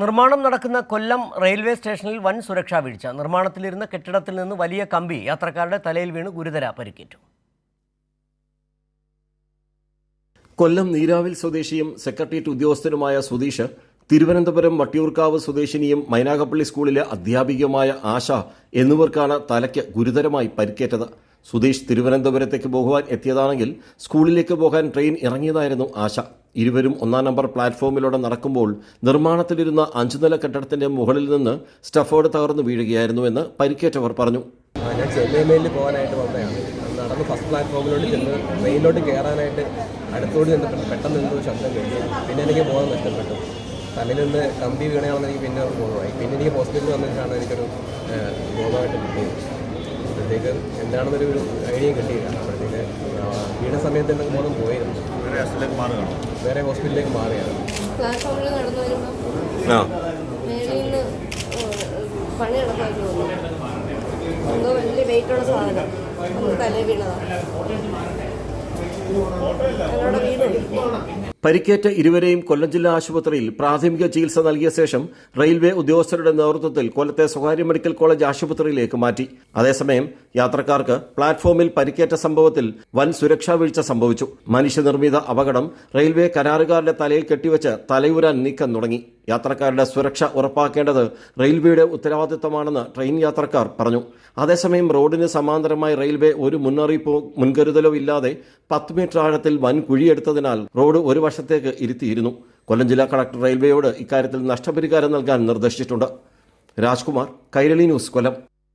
നിർമ്മാണം നടക്കുന്ന കൊല്ലം റെയിൽവേ സ്റ്റേഷനിൽ വൻ സുരക്ഷാ വീഴ്ച. നിർമ്മാണത്തിലിരുന്ന കെട്ടിടത്തിൽ നിന്ന് വലിയ കമ്പി യാത്രക്കാരുടെ തലയിൽ വീണ് ഗുരുതര പരിക്കേറ്റു. കൊല്ലം നീരാവിൽ സ്വദേശിയും സെക്രട്ടേറിയറ്റ് ഉദ്യോഗസ്ഥനുമായ സുധീഷ് തിരുവനന്തപുരം വട്ടിയൂർക്കാവ് സ്വദേശിനിയും മൈനാഗപ്പള്ളി സ്കൂളിലെ അധ്യാപികയുമായ ആശ എന്നിവർക്കാണ് തലയ്ക്ക് ഗുരുതരമായി പരിക്കേറ്റത്. സുധീഷ് തിരുവനന്തപുരത്തേക്ക് പോകുവാൻ എത്തിയതാണെങ്കിൽ സ്കൂളിലേക്ക് പോകാൻ ട്രെയിൻ ഇറങ്ങിയതായിരുന്നു ആശ. ഇരുവരും ഒന്നാം നമ്പർ പ്ലാറ്റ്ഫോമിലൂടെ നടക്കുമ്പോൾ നിർമ്മാണത്തിലിരുന്ന അഞ്ചു നില കെട്ടിടത്തിന്റെ മുകളിൽ നിന്ന് സ്റ്റഫോർഡ് തകർന്നു വീഴുകയായിരുന്നുവെന്ന് പരിക്കേറ്റവർ പറഞ്ഞു. ഞാൻ ഞാൻ ചെന്നൈമേലിൽ പോകാനായിട്ട് വന്നതാണ്. നടന്ന് ഫസ്റ്റ് പ്ലാറ്റ്ഫോമിലോട്ട് ചെന്ന് ട്രെയിനിലോട്ട് കയറാനായിട്ട് അടുത്തോട് ചെന്നപ്പോൾ പെട്ടെന്ന് എന്തോ ശബ്ദം കേട്ടു. പിന്നെ എനിക്ക് ബോധം നഷ്ടപ്പെട്ടു. തലയിൽ നിന്ന് കമ്പി വീണയാണെന്ന് എനിക്ക് പിന്നെ ബോധമായി പിന്നെ എനിക്ക് ഹോസ്പിറ്റലിൽ വന്നിട്ടാണ് എനിക്കൊരു ബോധമായിട്ട് കിട്ടിയത്. അപ്പോഴത്തേക്ക് എന്താണെന്നൊരു ഒരു ഐഡിയ കിട്ടിയില്ല. അപ്പോഴത്തേക്ക് വീണ സമയത്ത് എന്തെങ്കിലും ബോധം പോയിരുന്നു. വേറെ ഹോസ്പിറ്റലിലേക്ക് മാറിയാണ് പ്ലാറ്റ്ഫോമിൽ നടന്നു വരുമ്പോൾ ആ. മേളിൽ പണി തോന്നുന്നു. എന്തോ വലിയ വെയിറ്റുള്ള സാധനം. തലേ വീണതാണ് എന്നോട് പരിക്കേറ്റ ഇരുവരെയും കൊല്ലം ജില്ലാ ആശുപത്രിയിൽ പ്രാഥമിക ചികിത്സ നൽകിയ ശേഷം റെയിൽവേ ഉദ്യോഗസ്ഥരുടെ നേതൃത്വത്തിൽ കൊല്ലത്തെ സ്വകാര്യ മെഡിക്കൽ കോളേജ് ആശുപത്രിയിലേക്ക് മാറ്റി. അതേസമയം യാത്രക്കാർക്ക് പ്ലാറ്റ്ഫോമിൽ പരിക്കേറ്റ സംഭവത്തിൽ വൻ സുരക്ഷാ വീഴ്ച സംഭവിച്ചു. മനുഷ്യനിർമ്മിത അപകടം റെയിൽവേ കരാറുകാരുടെ തലയിൽ കെട്ടിവെച്ച് തലയൂരാൻ നീക്കം തുടങ്ങി. യാത്രക്കാരുടെ സുരക്ഷ ഉറപ്പാക്കേണ്ടത് റെയിൽവേയുടെ ഉത്തരവാദിത്തമാണെന്ന് ട്രെയിൻ യാത്രക്കാർ പറഞ്ഞു. അതേസമയം റോഡിന് സമാന്തരമായി റെയിൽവേ ഒരു മുന്നറിയിപ്പോ മുൻകരുതലോ ഇല്ലാതെ പത്ത് മീറ്റർ ആഴത്തിൽ വൻ കുഴിയെടുത്തതിനാൽ റോഡ് ഒരു വർഷത്തേക്ക് ഇരുത്തിയിരുന്നു. കൊല്ലം ജില്ലാ കളക്ടർ റെയിൽവേയോട് ഇക്കാര്യത്തിൽ നഷ്ടപരിഹാരം നൽകാൻ നിർദ്ദേശിച്ചിട്ടുണ്ട്. രാജ്കുമാർ കൈരളി ന്യൂസ് കൊല്ലം.